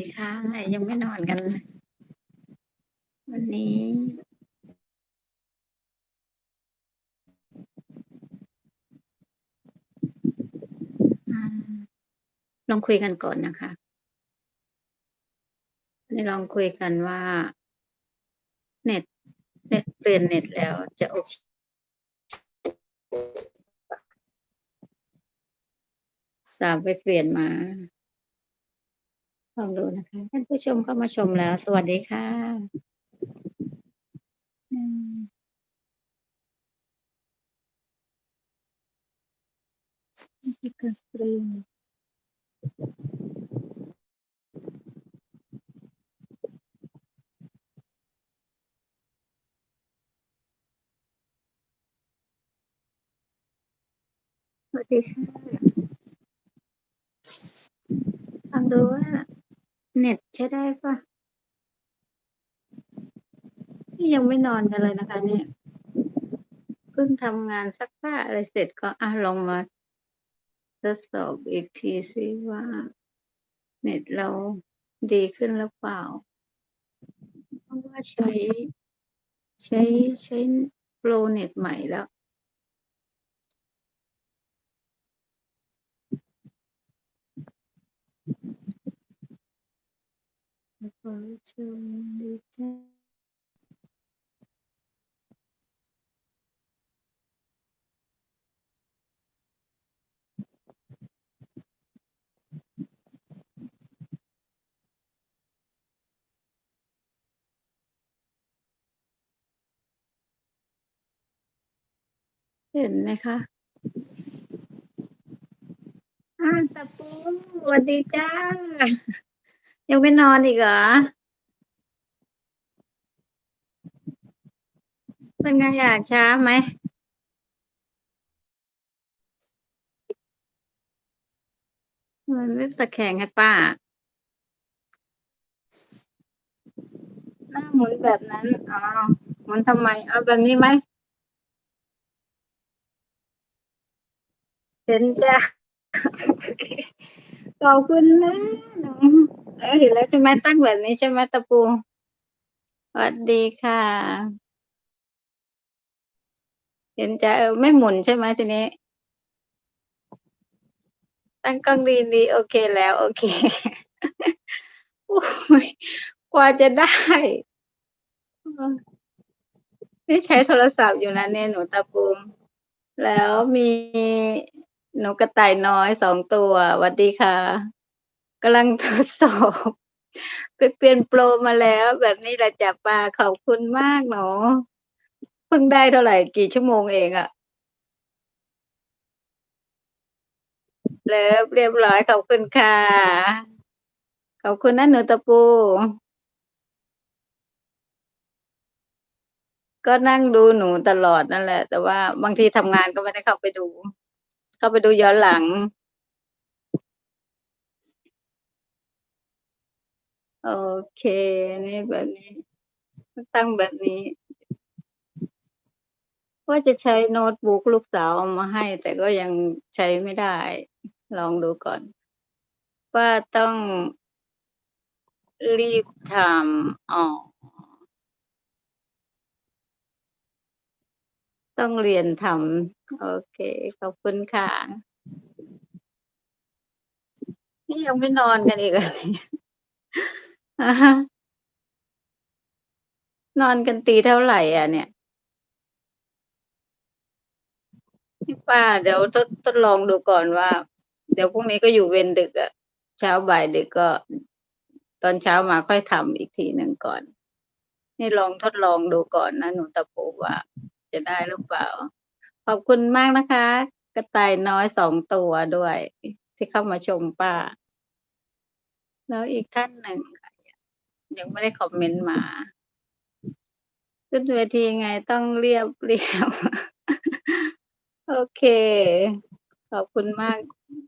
ดีค่ะยังไม่นอนกัน วันนี้ลองคุยกันก่อนนะคะนี่ลองคุยกันว่า เน็ต เน็ตเปลี่ยนเน็ตแล้วจะโอเคสามไปเปลี่ยนมา ลองดูนะคะ ท่านผู้ชมเข้ามาชมแล้ว สวัสดีค่ะนี่คือสตรีมสวัสดีค่ะลองดูว่า เน็ตใช้ได้ปล่า?นี่ยังไม่นอนกันเลยนะคะ เนี่ย เพิ่งทำงานซักผ้าอะไรเสร็จก็อะลองมาทดสอบอีกทีซิว่า เน็ตเราดีขึ้นหรือเปล่า?เพราะว่าใช้ ใช้ใช้โปรเน็ตใหม่แล้ว ขอชมดีจ้ะเห็นไหมคะ?อาตะปูสวัสดีจ้ะ ยังไม่นอนอีกเหรอ?เป็นไงอะช้าไหม?ทำไมไม่ตะแคงให้ป้า?หน้าหมุนแบบนั้น อ๋อ หมุนทำไม?เอาแบบนี้ไหม?เห็นจ้ะ ขอบคุณนะหนู เออเห็นแล้วใช่ไหม?ตั้งแบบนี้ใช่ไหมตะปู?สวัสดีค่ะ เห็นจะเออไม่หมุนใช่ไหมทีนี้?ตั้งกล้องดีๆโอเคแล้ว โอเคโอ๊ยกว่าจะได้ นี่ใช้โทรศัพท์อยู่นะเนี่ยหนูตะปูแล้วมีหนูกระต่ายน้อย2ตัวหวัดดีค่ะ กำลังทดสอบไปเปลี่ยนโปรมาแล้ว แบบนี้แหละจ้ะป้าขอบคุณมากหนูเพิ่งได้เท่าไหร่กี่ชั่วโมงเองอะเลิฟเรียบร้อยขอบคุณค่ะ ขอบคุณนะหนูตะปู ก็นั่งดูหนูตลอดนั่นแหละ แต่ว่าบางทีทำงานก็ไม่ได้เข้าไปดู เข้าไปดูย้อนหลัง โอเค นี่แบบนี้ ตั้งแบบนี้ ว่าจะใช้โน้ตบุ๊กลูกสาวเอามาให้ แต่ก็ยังใช้ไม่ได้ ลองดูก่อน ว่าต้องรีบทำอ๋อต้องเรียนทำโอเค ขอบคุณค่ะ นี่ยังไม่นอนกันอีกเหรอเนี่ย? อะฮะ นอนกันตีเท่าไรอะเนี่ย?นี่ป้าเดี๋ยวทด ทดลองดูก่อนว่า เดี๋ยวพรุ่งนี้ก็อยู่เวรดึกอะ เช้าบ่ายดึกก็ ตอนเช้ามาค่อยทำอีกทีหนึ่งก่อน นี่ลองทดลองดูก่อนนะหนูตะปูว่า จะได้หรือเปล่า?ขอบคุณมากนะคะ กระต่ายน้อย 2 ตัวด้วย ที่เข้ามาชมป้า แล้วอีกท่านหนึ่ง ยังไม่ได้คอมเมนต์มา ขึ้นเวทีไงต้องเรียบเรียบ โอเค ขอบคุณมาก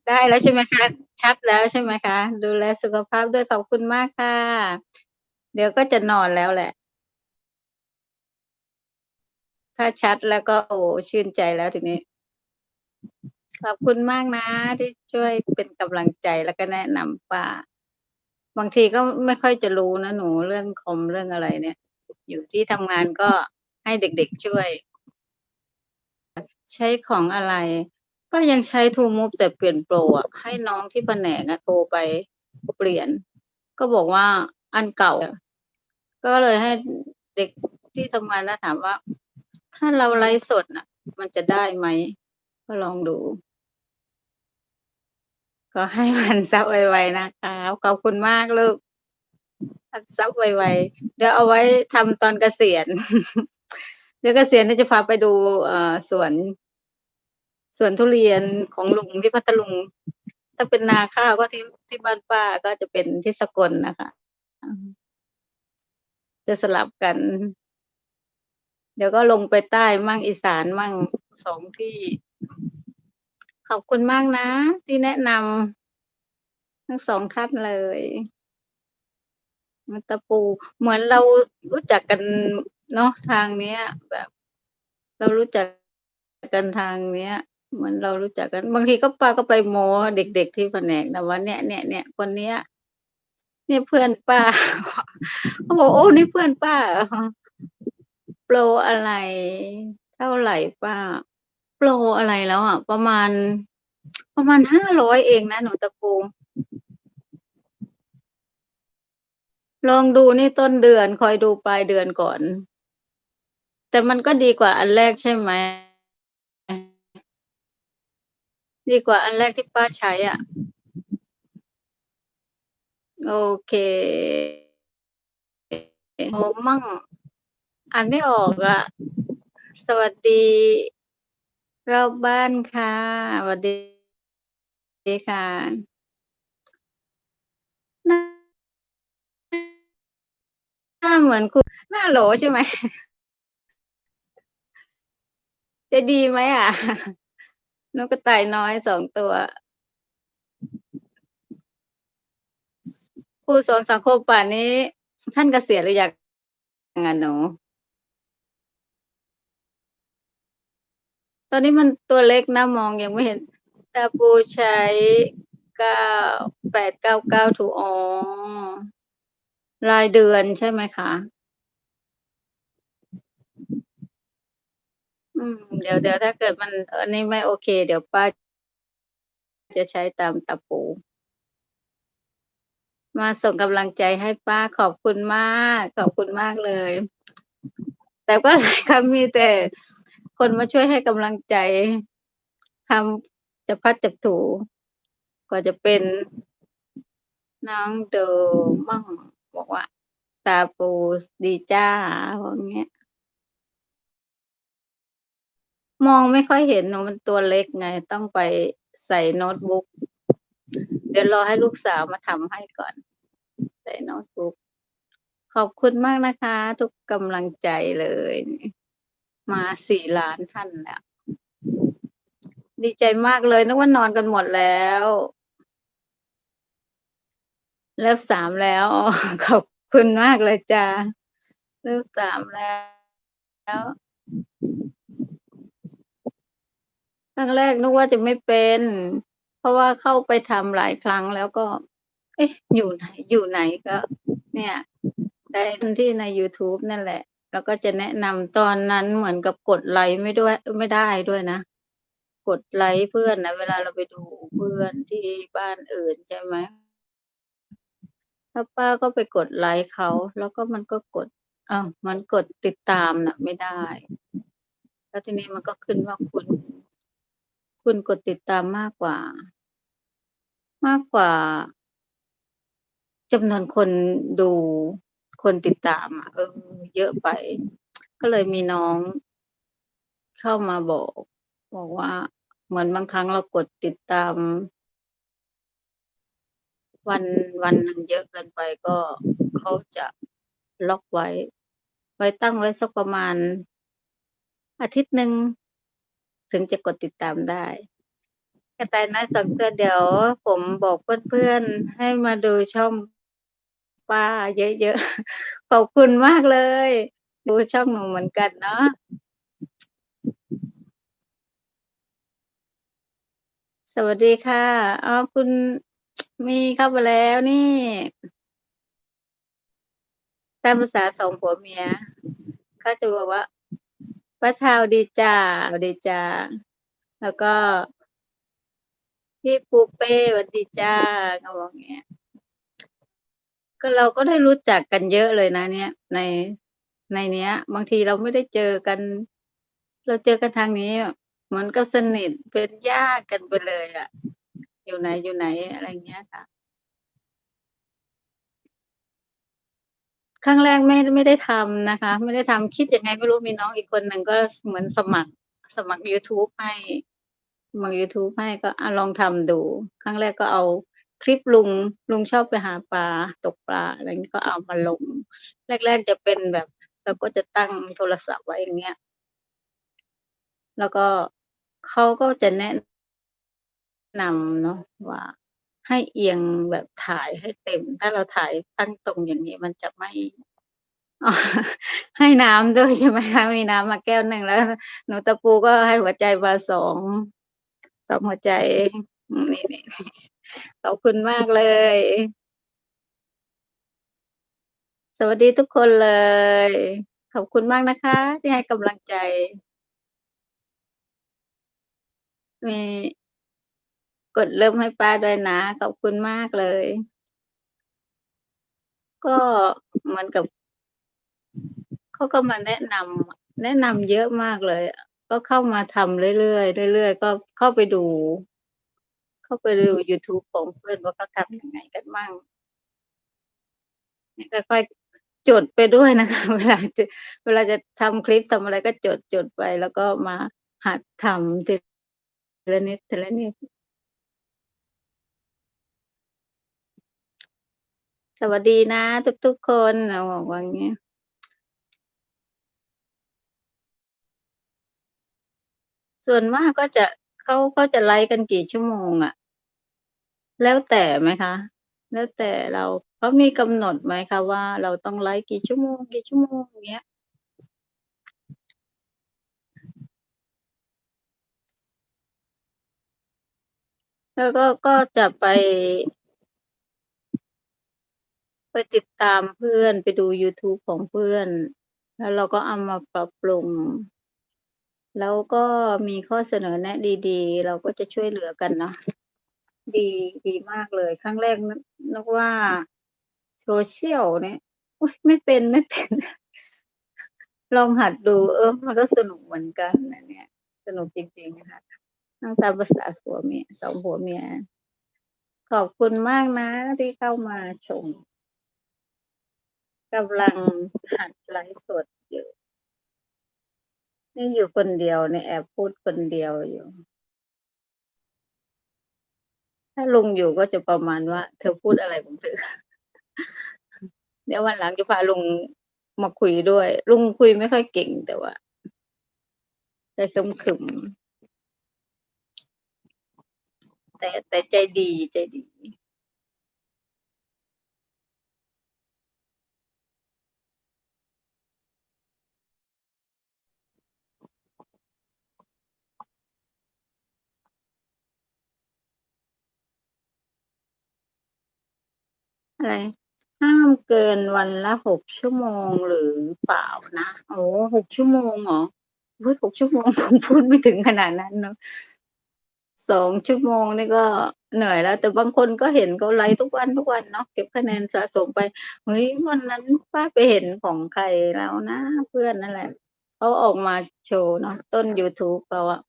ได้แล้วใช่ไหมคะ?ชัดแล้วใช่ไหมคะ?ดูแลสุขภาพด้วยขอบคุณมากค่ะ เดี๋ยวก็จะนอนแล้วแหละ ถ้าชัดแล้วก็โอ้ชื่นใจแล้วทีนี้ขอบคุณมากนะ ที่ช่วยเป็นกำลังใจแล้วก็แนะนำป้า บางทีก็ไม่ค่อยจะรู้นะหนูเรื่องคอมเรื่องอะไรเนี่ย อยู่ที่ทำงานก็ให้เด็กๆช่วย ใช้ของอะไร ก็ยังใช้ TrueMove แต่เปลี่ยนโปรอะให้น้องที่แผนกอะโทรไปเปลี่ยน ก็บอกว่าอันเก่า ก็เลยให้เด็กที่ทำงานน่ะถามว่า ถ้าเราไลฟ์สดน่ะ มันจะได้ไหม ก็ลองดู ก็ให้หันทรัพย์ไวๆนะครับขอบคุณมากลูกหันทรัพย์ไวๆเดี๋ยวเอาไว้ทำตอนเกษียณ เดี๋ยวเกษียณจะพาไปดูเอ่อสวนสวนทุเรียนของลุงที่พัทลุง ถ้าเป็นนาข้าวก็ที่ที่บ้านป้าก็จะเป็นที่สกลนะคะ จะสลับกัน เดี๋ยวก็ลงไปใต้มั่งอีสานมั่ง2ที่ อบคุณมากนะ ที่แนะนำทั้ง2ท่านเลยมาตะปู เหมือนเรารู้จักกันเนาะทางเนี้ย แบบ เรารู้จักกันทางเนี้ย เหมือนเรารู้จักกัน บางทีก็ป้าก็ไปโมเด็กๆที่แผนกนะว่าเนี่ยๆๆคนเนี้ย เนี่ยเพื่อนป้าเขาบอกโอ้นี่เพื่อนป้าโปรอะไร เท่าไรป้า รอะไรแล้วอะประมาณ ประมาณ500เองนะ หนูตะปูลองดูนี่ต้นเดือนคอยดูปลายเดือนก่อน แต่มันก็ดีกว่าอันแรกใช่ไหม?ดีกว่าอันแรกที่ป้าใช้อะ โอเคโอมั่งอ่านไม่ออกอะสวัสดี รอบบ้านค่ะหวัดดีค่ะหน้าเหมือนคุณหน้าโหลใช่ไหม?จะดีไหมอะ?นกกระต่ายน้อย2ตัว ครูสอนสังคมป่านนี้ ท่านเกษียณหรือยังอะหนู? ตอนนี้มันตัวเล็กนะมองยังไม่เห็นตะปูใช้9899ถูกอ๋อรายเดือนใช่ไหมคะ?อืม เดี๋ยวเดี๋ยวถ้าเกิดมันอันนี้ไม่โอเค เดี๋ยวป้าจะใช้ตามตะปู มาส่งกำลังใจให้ป้าขอบคุณมาก ขอบคุณมากเลย แต่ก็ครั้งมีแต่ คนมาช่วยให้กำลังใจทำจับพัดจับผลูกว่าจะเป็นน้องโดมั่งบอกว่า ตาปูดีจ้ะบอกเงี้ย มองไม่ค่อยเห็นหนูมันตัวเล็กไง ต้องไปใส่โน้ตบุ๊ก เดี๋ยวรอให้ลูกสาวมาทำให้ก่อน ใส่โน้ตบุ๊ก ขอบคุณมากนะคะ ทุกกำลังใจเลย มา4,000,000ท่านแล้วดีใจมากเลยนึกว่านอนกันหมดแล้ว เลิก3แล้ว ขอบคุณมากเลยจ้ะเลิก3แล้วครั้งแรกนึกว่าจะไม่เป็น เพราะว่าเข้าไปทำหลายครั้งแล้วก็ เอ๊ะ อยู่ไหนอยู่ไหนก็ เนี่ย ได้ที่ในยูทูบนั่นแหละ แล้วก็จะแนะนำตอนนั้นเหมือนกับกดไลก์ไม่ด้วยไม่ได้ด้วยนะ กดไลก์เพื่อนนะเวลาเราไปดูเพื่อนที่บ้านอื่นใช่ไหมแล้วป้าก็ไปกดไลก์เขา แล้วก็มันก็กดอ้าวมันกดติดตามน่ะ ไม่ได้ แล้วทีนี้มันก็ขึ้นว่าคุณ คุณกดติดตามมากกว่า มากกว่าจำนวนคนดู คนติดตามอะเออ เยอะไป ก็เลยมีน้องเข้ามาบอก บอกว่าเหมือนบางครั้งเรากดติดตาม วันวันหนึ่งเยอะเกินไปก็เขาจะล็อกไว้ ไว้ตั้งไว้สักประมาณ อาทิตย์หนึ่งถึงจะกดติดตามได้กระต่ายน้อย2ตัวเดี๋ยวผมบอกเพื่อนๆให้มาดูช่อง ป้า เยอะๆ ขอบคุณมากเลย ดูช่องหนูเหมือนกันเนาะสวัสดีค่ะอ้าวคุณมีเข้ามาแล้วนี่ ตามภาษาสองผัวเมียเขาจะบอกว่าป้าเทาดีจ้าดีจ้าแล้วก็พี่ปูเป้วัสดีจ้าเขาบอกเงี้ย ก็เราก็ได้รู้จักกันเยอะเลยนะ เนี่ย ในในเนี้ย บางทีเราไม่ได้เจอกัน เราเจอกันทางนี้เหมือนกับสนิทเป็นญาติกันไปเลยอะอยู่ไหนอยู่ไหนอะไรเงี้ยค่ะครั้งแรกไม่ไม่ได้ทำนะคะ ไม่ได้ทำคิดยังไงไม่รู้มีน้องอีกคนหนึ่งก็เหมือนสมัครสมัคร YouTube ให้สมัคร YouTube ให้ก็อลองทำดู ครั้งแรกก็เอา คลิปลุงลุงชอบไปหาปลาตกปลาอะไรงี้ก็เอามาลง แรก ๆ จะเป็นแบบเราก็จะตั้งโทรศัพท์ไว้อย่างเงี้ย แล้วก็เขาก็จะแนะนำเนาะว่า ให้เอียงแบบถ่ายให้เต็ม ถ้าเราถ่ายตั้งตรงอย่างงี้มันจะไม่ให้น้ำด้วยใช่ไหมคะมีน้ำมาแก้วหนึ่งแล้ว หนูตะปูก็ให้หัวใจมา2 2หัวใจ อืมนี่ขอบคุณมากเลย สวัสดีทุกคนเลย ขอบคุณมากนะคะ ที่ให้กำลังใจมีกดเริ่มให้ป้าด้วยนะ ขอบคุณมากเลย ก็เหมือนกับเขาก็มาแนะนำแนะนำเยอะมากเลย ก็เข้ามาทำเรื่อยๆเรื่อยๆก็เข้าไปดู เข้าไปดูยูทูบของเพื่อนว่าเขาทำยังไงกันมั่งค่อยๆจดไปด้วยนะคะ เวลาจะเวลาจะทำคลิปทำอะไรก็จดๆไป แล้วก็มาหัดทำทีละนิดทีละนิดสวัสดีนะ ทุกๆคนเราบอกว่างี้ส่วนมากก็จะเขาเขาจะไลฟ์กันกี่ชั่วโมงอะ? แล้วแต่ไหมคะ แล้วแต่เราเขามีกำหนดไหมคะว่าเราต้องไลฟ์กี่ชั่วโมงกี่ชั่วโมงอย่างเงี้ย?แล้วก็ก็จะไป ไปติดตามเพื่อนไปดูยูทูบของเพื่อน แล้วเราก็เอามาปรับปรุง แล้วก็มีข้อเสนอแนะดี ๆ เราก็จะช่วยเหลือกันเนาะ ดีดีมากเลย ครั้งแรกนึกนึกว่า Social เนี่ยอุ๊ยไม่เป็นไม่เป็น ลองหัดดู เออ มันก็สนุกเหมือนกันนะเนี่ย สนุกจริงๆค่ะนั่งตามภาษาผัวเมีย2ผัวเมีย ขอบคุณมากนะที่เข้ามาชมกำลังหัดไลฟ์สดอยู่ นี่อยู่คนเดียวเนี่ยแอบพูดคนเดียวอยู่ ถ้าลุงอยู่ก็จะประมาณว่า"เธอพูดอะไรของเธอ"เดี๋ยววันหลังจะพาลุงมาคุยด้วย ลุงคุยไม่ค่อยเก่งแต่ว่าใจสมขึมแต่แต่ใจดีใจดี อะไรห้ามเกินวันละ6ชั่วโมงหรือเปล่านะ?โอ้โฮ6ชั่วโมงเหรอ?อุ๊ย6ชั่วโมงคงพูดไม่ถึงขนาดนั้นเนาะ2ชั่วโมงนี่ก็เหนื่อยแล้ว แต่บางคนก็เห็นเขาไลฟ์ทุกวันๆเนาะเก็บคะแนนสะสมไปเฮ้ยวันนั้นป้าไปเห็นของใครแล้วนะเพื่อนนั่นแหละเขาออกมาโชว์เนาะต้นยูทูบเขาอะ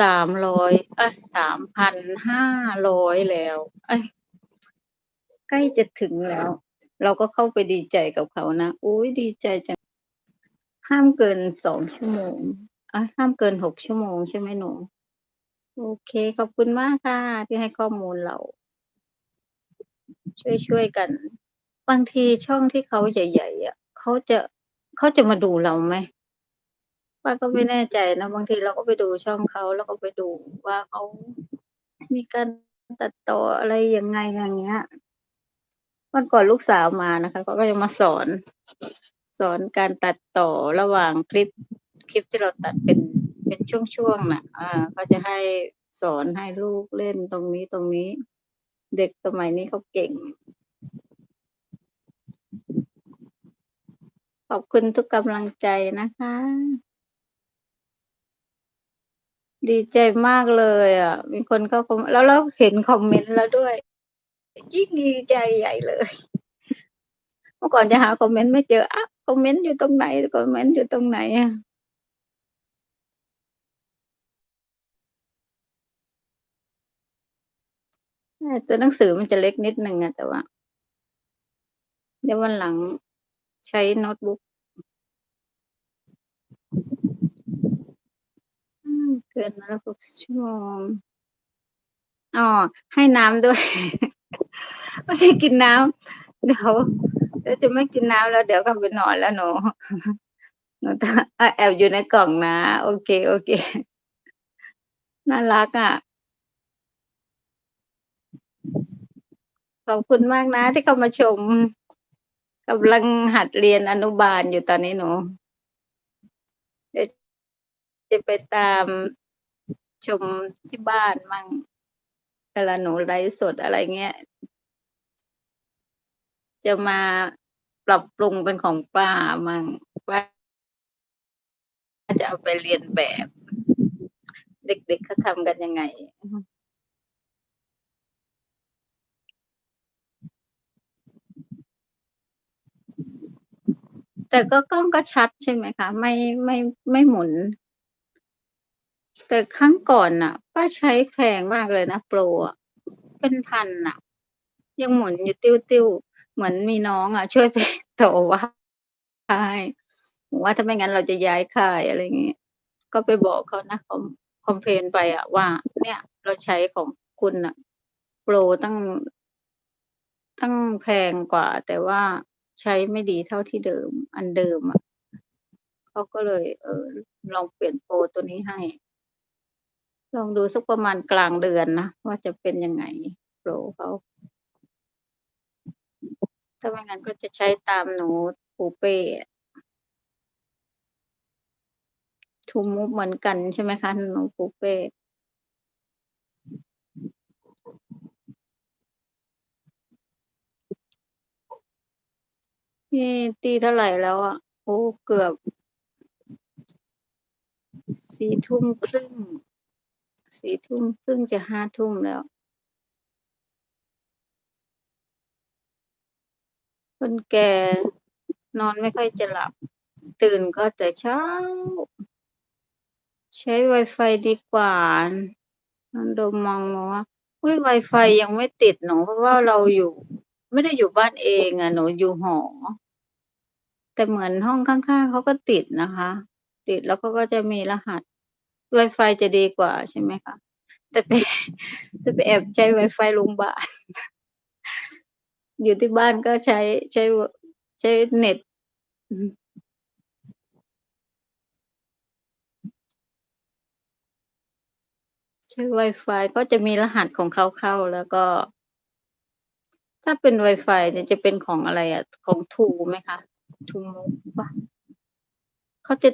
300เอ๊ย3,500แล้ว เอ๊ย ใกล้จะถึงแล้ว เราก็เข้าไปดีใจกับเขานะอุ๊ยดีใจจังห้ามเกิน2ชั่วโมงอ๊ยห้ามเกิน6ชั่วโมงใช่ไหมหนู?โอเค ขอบคุณมากค่ะ ที่ให้ข้อมูลเรา ช่วยๆกัน บางทีช่องที่เขาใหญ่ๆอะเขาจะเขาจะมาดูเราไหม?ป้าก็ไม่แน่ใจนะ บางทีเราก็ไปดูช่องเขาแล้วก็ไปดูว่าเขามีการตัดต่ออะไรยังไงอย่างเงี้ย วันก่อนลูกสาวมานะคะเขาก็จะมาสอน สอนการตัดต่อระหว่างคลิป คลิปที่เราตัดเป็นเป็นช่วงๆน่ะ อ่าเขาจะให้สอนให้ลูกเล่นตรงนี้ๆเด็กสมัยนี้เขาเก่ง ขอบคุณทุกกำลังใจนะคะ ดีใจมากเลย อะ มีคนเข้าคอมแล้วแล้วเห็นคอมเมนต์แล้วด้วย ยิ่งดีใจใหญ่เลย เมื่อก่อนจะหาคอมเมนต์ไม่เจออ้าวคอมเมนต์อยู่ตรงไหนคอมเมนต์อยู่ตรงไหนอะ?ใช่ตัวหนังสือมันจะเล็กนิดหนึ่งอะแต่ว่า เดี๋ยววันหลังใช้โน้ตบุ๊กเกินมาแล้ว6ชั่วโมงอ้อให้น้ำด้วย ไม่ให้กินน้ำเดี๋ยวเดี๋ยวจะไม่กินน้ำแล้วเดี๋ยวก็ไปนอนแล้วหนูหนูจะแอบอยู่ในกล่องนะ โอเคๆน่ารักอะขอบคุณมากนะที่เข้ามาชมกำลังหัดเรียนอนุบาลอยู่ตอนนี้หนูเดี๋ยวจะไปตามชมที่บ้านมั่ง ลาหนูไลฟ์สดอะไรเงี้ย จะมาปรับปรุงเป็นของป้ามั่งว่าจะเอาไปเลียนแบบ เด็กๆเขาทำกันยังไงแต่ก็กล้องก็ชัดใช่ไหมคะ?ไม่ไม่ไม่หมุน แต่ครั้งก่อนน่ะป้าใช้แพงมากเลยนะโปรอะเป็นพันน่ะ ยังหมุนอยู่ติ้วๆเหมือนมีน้องอะช่วยไปต่อว่าให้บอกว่าถ้าไม่งั้นเราจะย้ายค่ายอะไรเงี้ยก็ไปบอกเขานะคอมคอมเพลนไปอะว่า เนี่ย เราใช้ของคุณน่ะ โปรตั้งตั้งแพงกว่า แต่ว่าใช้ไม่ดีเท่าที่เดิม อันเดิมอะเขาก็เลย เออลองเปลี่ยนโปรตัวนี้ให้ ลองดูสักประมาณกลางเดือนนะ ว่าจะเป็นยังไงโปรเขาถ้าไม่งั้นก็จะใช้ตามหนูปูเป้อะ TrueMove เหมือนกันใช่ไหมคะหนูปูเป้?นี่ตีเท่าไหร่แล้วอะ?โอ้ เกือบ สี่ทุ่มครึ่ง 4:30 4:30จะ5:00แล้ว คนแก่นอนไม่ค่อยจะหลับ ตื่นก็แต่เช้า ใช้ไวาฟดีกว่าน้องโดมมองมาว่าอุ๊ยไวาฟยังไม่ติดหนูเพราะว่าเราอยู่ ไม่ได้อยู่บ้านเองอะหนูอยู่หอ แต่เหมือนห้องข้างๆเขาก็ติดนะคะ ติดแล้วเขาก็จะมีรหัส ไวาฟจะดีกว่าใช่ไหมคะ?แต่ไปแต่ไปแอบใช้ไวาฟโรงบาลอยู่ที่บ้านก็ใช้ใช้ใช้เน็ตใช้ไวาฟก็จะมีรหัสของเขาเข้าแล้วก็ ถ้าเป็นไวาฟเนี่ยจะเป็นของอะไรอะของ True ไหมคะ? TrueMove เปล่า?เขาจะ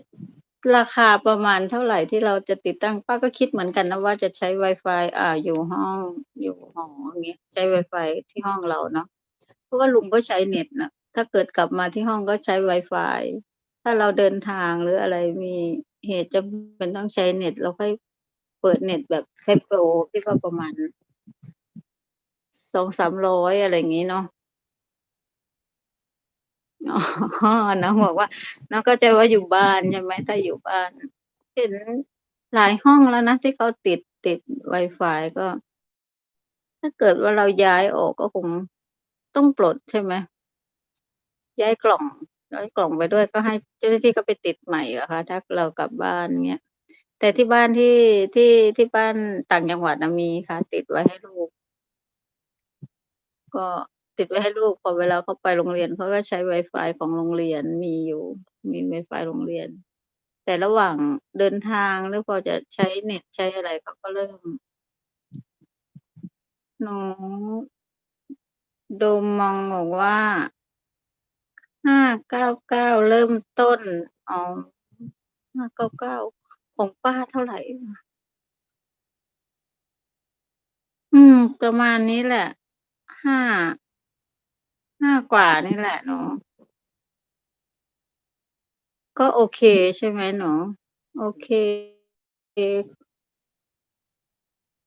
ราคาประมาณเท่าไหร่ที่เราจะติดตั้ง ป้าก็คิดเหมือนกันนะว่าจะใช้ไวาฟอ่า อยู่ห้องอยู่หออย่างเงี้ยใช้ไวาฟที่ห้องเราเนาะเพราะว่าลุงก็ใช้เน็ตนะถ้าเกิดกลับมาที่ห้องก็ใช้ไวาฟถ้าเราเดินทางหรืออะไรมีเหตุจำเป็นต้องใช้เน็ต เราค่อยเปิดเน็ตแบบใช้โปรที่ว่าประมาณ200-300อยอะไรงี้เนาะ น้องบอกว่า น้องเข้าใจว่าอยู่บ้านใช่ไหม?ถ้าอยู่บ้าน เห็นหลายห้องแล้วนะที่เขาติดติดไวาฟก็ ถ้าเกิดว่าเราย้ายออกก็คงต้องปลดใช่ไหม?ย้ายกล่องย้ายกล่องไปด้วยก็ให้เจ้าหน้าที่เขาไปติดใหม่เหรอคะ?ถ้าเรากลับบ้านเงี้ยแต่ที่บ้านที่ที่ที่บ้านต่างจังหวัดนะมีค่ะ ติดไว้ให้ลูก ก็ ติดไว้ให้ลูกพอเวลาเขาไปโรงเรียนเขาก็ใช้ไวาฟของโรงเรียนมีอยู่ มีไวาฟโรงเรียน แต่ระหว่างเดินทางหรือพอจะใช้เน็ตใช้อะไรเขาก็เริ่มหนูโดมมองบอกว่า599เก้าเก้าเริ่มต้นอ๋อ599ของป้าเท่าไหรนะ?อืม ประมาณนี้แหละห้า 5 5กว่านี่แหละหนูก็โอเคใช่ไหมหนูโอเค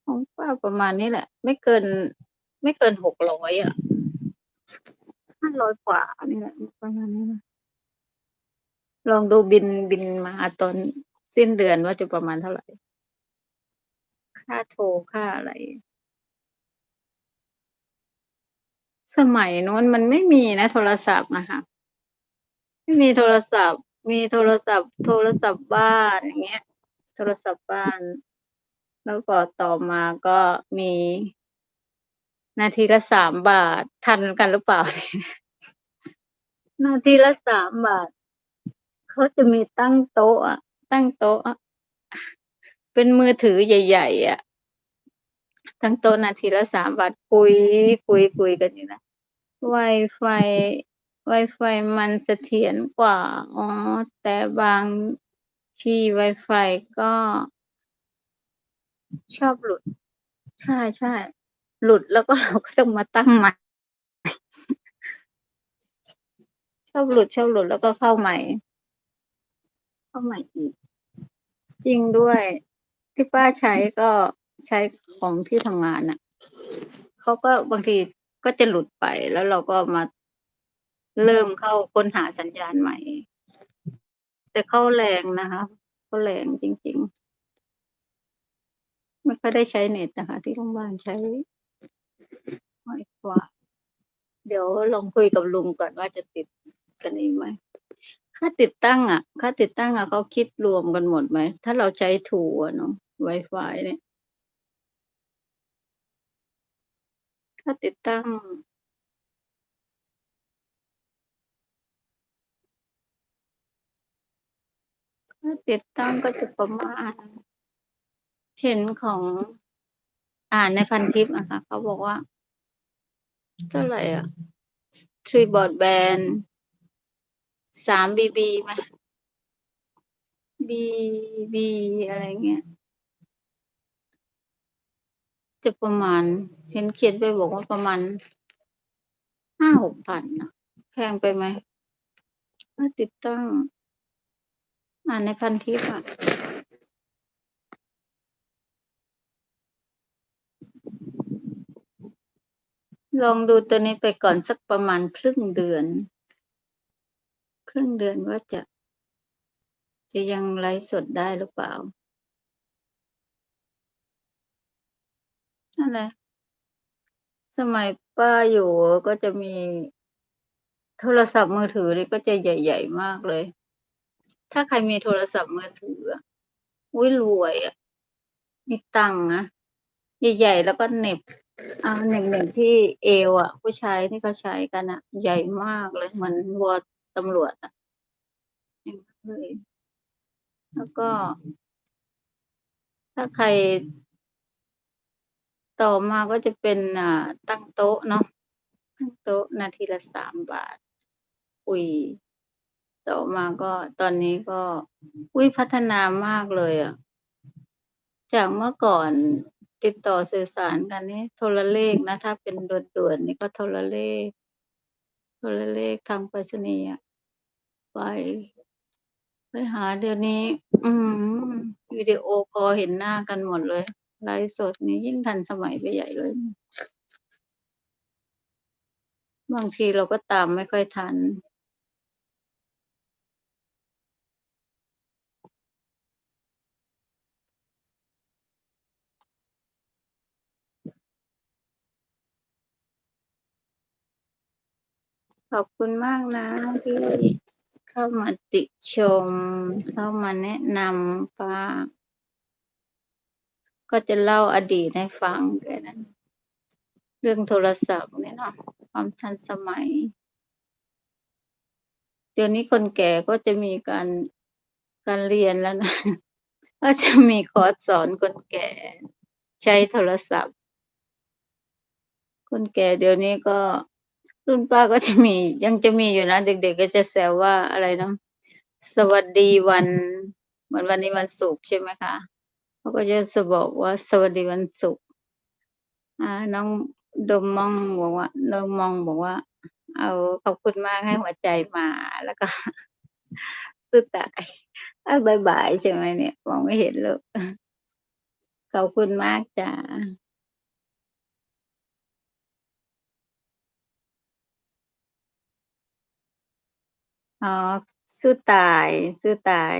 ของป้าประมาณนี้แหละ ไม่เกิน ไม่เกิน600อยอะ500กว่านี่แหละประมาณนี้นะลองดูบิลบิลมาตอนสิ้นเดือนว่าจะประมาณเท่าไหร่ ค่าโทรค่าอะไร สมัยนู้นมันไม่มีนะโทรศัพท์นะคะไม่มีโทรศัพท์ มีโทรศัพท์ โทรศัพท์บ้านอย่างเงี้ย โทรศัพท์บ้าน แล้วก็ต่อมาก็มี นาทีละ3บาท ทันกันหรือเปล่า นาทีละ3บาท เขาจะมีตั้งโต๊ะตั้งโต๊ะเป็นมือถือใหญ่ ๆ อะ ตั้งโต๊ะนาทีละ3บาทคุยคุยคุยกันอยู่นะ ไวไฟไวไฟมันเสถียรกว่า อ๋อ แต่บางที่ไวไฟก็ ชอบหลุด ใช่ๆหลุดแล้วก็เราก็ต้องมาตั้งใหม่ ชอบหลุดชอบหลุดแล้วก็เข้าใหม่ เข้าใหม่อีก จริงด้วย ที่ป้าใช้ก็ใช้ของที่ทำงานน่ะ เขาก็บางที ก็จะหลุดไปแล้วเราก็มาเริ่มเข้าค้นหาสัญญาณใหม่ แต่เข้าแรงนะคะเขาแรงจริง ๆ ไม่ค่อยได้ใช้เน็ตอะคะ ที่โรงพยาบาลใช้น้อยกว่า เดี๋ยวลองคุยกับลุงก่อนว่าจะติดกันอีกไหมค่าติดตั้งอะ ค่าติดตั้งอะเขาคิดรวมกันหมดไหม ถ้าเราใช้ True อะเนาะไวไฟเนี่ย ค่าติดตั้งค่าติดตั้งก็จะประมาณ เห็นของอ่านในพันทิปอะค่ะ เขาบอกว่าเท่าไหร่อะ Tree Broadband 3 BB ไหม BB อะไรเงี้ย จะประมาณ เห็นเขียนไปบอกว่าประมาณ5-6พันนะแพงไปไหมค่าติดตั้ง อ่านในพันทิปอะลองดูตัวนี้ไปก่อนสักประมาณครึ่งเดือน ครึ่งเดือนว่าจะ จะยังไลฟ์สดได้หรือเปล่า นั่นแหละ สมัยป้าอยู่ก็จะมีโทรศัพท์มือถือนี่ก็จะใหญ่ ๆ มากเลย ถ้าใครมีโทรศัพท์มือถืออะอุ๊ยรวยอะมีตังค์นะใหญ่ๆแล้วก็เน็บอ่าเน็บๆที่เอวอะผู้ชายที่เขาใช้กันน่ะ ใหญ่มากเลยเหมือนวตำรวจอะอย่างงั้นเลยแล้วก็ ถ้าใคร ต่อมาก็จะเป็นอ่าตั้งโต๊ะเนาะตั้งโต๊ะนาทีละ3บาทคุยต่อมาก็ตอนนี้ก็ อุ๊ยพัฒนามากเลยอะจากเมื่อก่อนติดต่อสื่อสารกันนี่โทรเลขนะ ถ้าเป็นด่วนๆนี่ก็โทรเลข โทรเลขทางไปรษณีย์ไปไปหาเดี๋ยวนี้ อื้อฮือวิดีโอคอเห็นหน้ากันหมดเลย ไลฟ์สดนี่ยิ่งทันสมัยไปใหญ่เลย บางทีเราก็ตามไม่ค่อยทัน ขอบคุณมากนะที่เข้ามาติชม เข้ามาแนะนำป้า ก็จะเล่าอดีตให้ฟังแค่นั้น เรื่องโทรศัพท์เนี่ยเนาะความทันสมัย เดี๋ยวนี้คนแก่ก็จะมีการการเรียนแล้วนะ ก็จะมีคอร์สสอนคนแก่ ใช้โทรศัพท์ คนแก่เดี๋ยวนี้ก็รุ่นป้าก็จะมี ยังจะมีอยู่นะ เด็ก ๆ ก็จะแซวว่าอะไรนะสวัสดีวัน เหมือนวันนี้วันศุกร์ใช่ไหมคะ เขาก็จะจะบอกว่าสวัสดีวันศุกร์น้องดมมองบอกว่าน้องมองบอกว่า เอาขอบคุณมากให้หัวใจมาแล้วก็สสู้ตายอ้าวบายบายใช่ไหมเนี่ยมองไม่เห็นลูกขอบคุณมากจ้าอ๋อสู้ตายสู้ตาย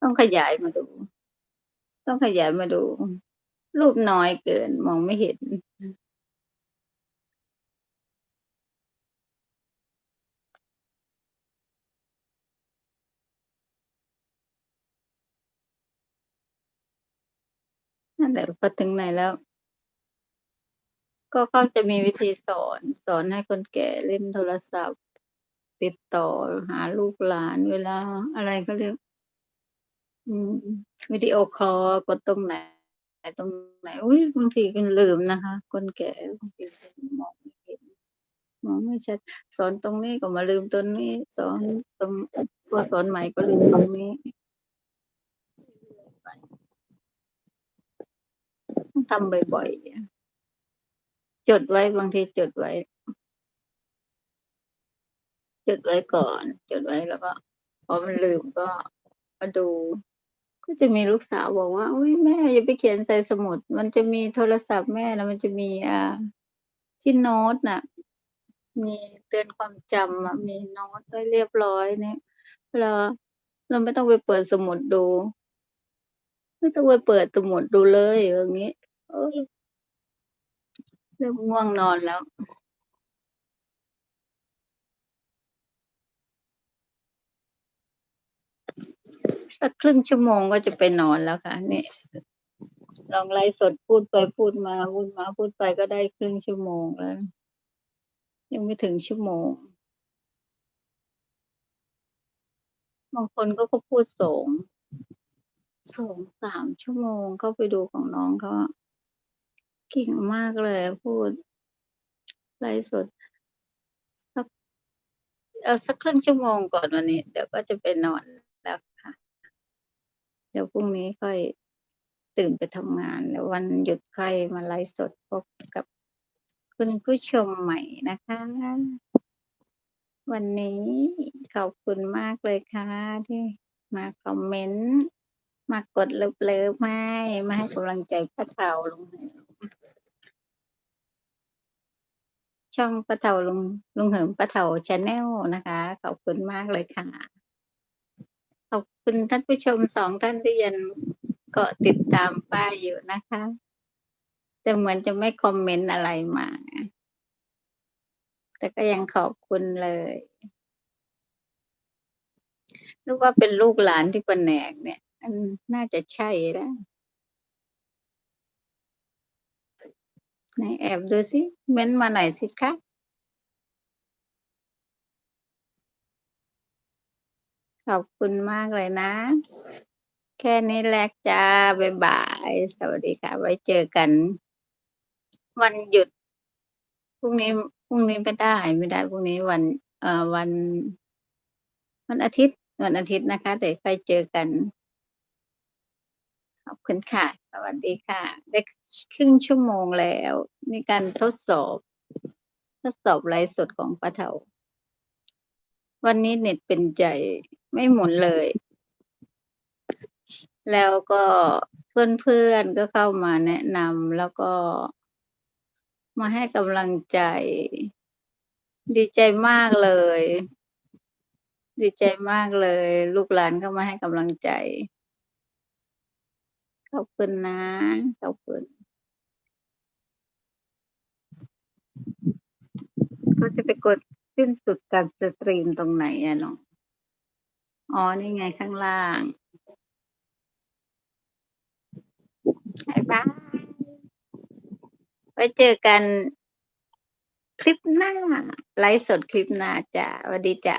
ต้องขยายมาดู ต้องขยายมาดู รูปน้อยเกินมองไม่เห็น นั่นแหละพอถึงไหนแล้ว ก็เขาจะมีวิธีสอน สอนให้คนแก่เล่นโทรศัพท์ ติดต่อหาลูกหลานเวลาอะไรเขาเรียก อืม วิดีโอคอลกดตรงไหนตรงไหนอุ๊ยบางทีก็ลืมนะคะ คนแก่บางทีมองไม่เห็นมองไม่ชัดสอนตรงนี้ก็มาลืมตรงนี้ สอนตรงพอสอนใหม่ก็ลืมตรงนี้ต้องทำบ่อยๆ จดไว้บางทีจดไว้ จดไว้ก่อน จดไว้แล้วก็พอมันลืมก็มาดู ก็จะมีลูกสาวบอกว่าอุ๊ยแม่อย่าไปเขียนใส่สมุด มันจะมีโทรศัพท์แม่น่ะมันจะมีอ่าที่โน้ตน่ะ มีเตือนความจำอะมีโน้ตไว้เรียบร้อยเนี่ยเวลาเราไม่ต้องไปเปิดสมุดดู ไม่ต้องไปเปิดสมุดดูเลยว่างนี้เออเริ่มง่วงนอนแล้ว สักครึ่งชั่วโมงก็จะไปนอนแล้วค่ะนี่ลองไลฟ์สดพูดไปพูดมาพูดมาพูดไปก็ได้ครึ่งชั่วโมงแล้ว ยังไม่ถึงชั่วโมงบางคนก็พูด2 2-3ชั่วโมงเข้าไปดูของน้องเขาเก่งมากเลยพูดไลฟ์สดสักเอาสักครึ่งชั่วโมงก่อนวันนี้ เดี๋ยวก็จะไปนอน ดี๋ยวพรุ่งนี้ค่อยตื่นไปทำงานเดี๋ยววันหยุดใค่อยมาไลฟ์สดพบกับคุณผู้ชมใหม่นะคะ วันนี้ขอบคุณมากเลยค่ะที่มาคอมเมนต์มากดเลิฟๆให้มาให้กำลังใจป้าเฒ่าลุงเหิมช่องป้าเฒ่าลุงลุงเหิมป้าเฒ่าชาแนลนะคะ ขอบคุณมากเลยค่ะ ขอบคุณท่านผู้ชม2ท่านที่ยังเกาะติดตามป้าอยู่นะคะ แต่เหมือนจะไม่คอมเมนต์อะไรมา แต่ก็ยังขอบคุณเลยนึกว่าเป็นลูกหลานที่แผนกเนี่ยอืมน่าจะใช่นะไหนแอบดูสิเม้นมาไหนสิคะ ขอบคุณมากเลยนะ แค่นี้แหละจ้ะบ๊ายบาย สวัสดีค่ะ ไว้เจอกัน วันหยุดพรุ่งนี้พรุ่งนี้ไม่ได้ไม่ได้พรุ่งนี้วัน เอ่อวัน วันอาทิตย์วันอาทิตย์นะคะเดี๋ยวค่อยเจอกัน ขอบคุณค่ะ สวัสดีค่ะ ได้ครึ่งชั่วโมงแล้วในการทดสอบ ทดสอบไลฟ์สดของป้าเฒ่าวันนี้เน็ตเป็นใจ ไม่หมุนเลย แล้วก็เพื่อนๆก็เข้ามาแนะนำแล้วก็มาให้กำลังใจ ดีใจมากเลย ดีใจมากเลย ลูกหลานเข้ามาให้กำลังใจ ขอบคุณนะ ขอบคุณเขาจะไปกดสิ้นสุดการสตรีมตรงไหนอะน้อง? อ๋อ นี่ไงข้างล่างบายบายไว้เจอกันคลิปหน้า ไลฟ์สดคลิปหน้าจ้ะสวัสดีจ้ะ